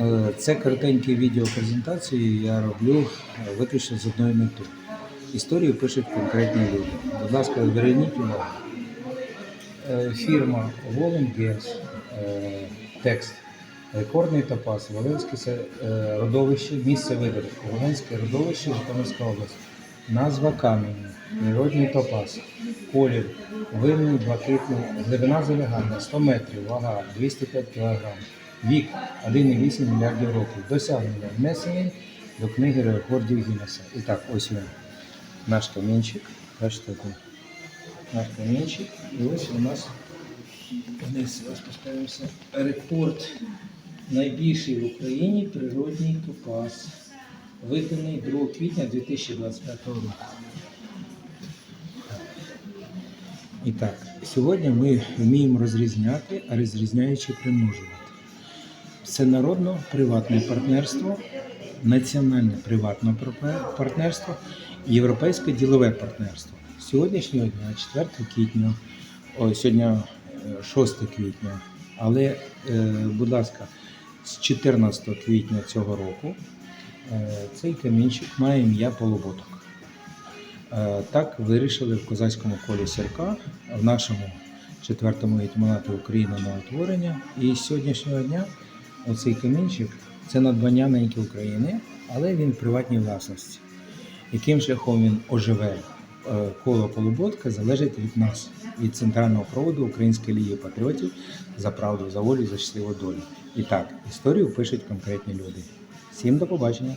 Е, Це коротенькі відеопрезентації я роблю е, виключно з одною метою. Історію пишуть конкретні люди. Будь ласка, зверніть увагу. Е, Фірма Волонгес, текст. Рекордний топаз, Волинське родовище, місце видобутку, Волинське родовище, Житомирська область. Назва каменю, природний топаз, колір, винний, блакитний, глибина залягання 100 метрів, вага 205 кг, вік. 1,8 мільярдів років, досягнення внесений до книги рекордів Гіннеса. І так, ось він, наш камінчик, наш камінчик, і ось у нас вниз. Ось поставимося рекорд. Найбільший в Україні природній топаз, виданий 2 квітня 2025 року. І так, сьогодні ми вміємо розрізняти, а розрізняючи примножувати. Всенародно-приватне партнерство, національне приватне партнерство європейське ділове партнерство. Сьогоднішнього дня, 4 квітня, о, сьогодні е, 6 квітня, але, е, будь ласка, з 14 квітня цього року е, цей камінчик має ім'я Полуботок. Е, Так вирішили в козацькому колі сірка в нашому четвертому етимонаті України на утворення. І з сьогоднішнього дня оцей камінчик це надбання неньки України, але він в приватній власності. Яким шляхом він оживе е, коло полуботка залежить від нас, від центрального проводу Української ліги патріотів за правду, за волю, за щасливу долю. І так, історію пишуть конкретні люди. Всім до побачення!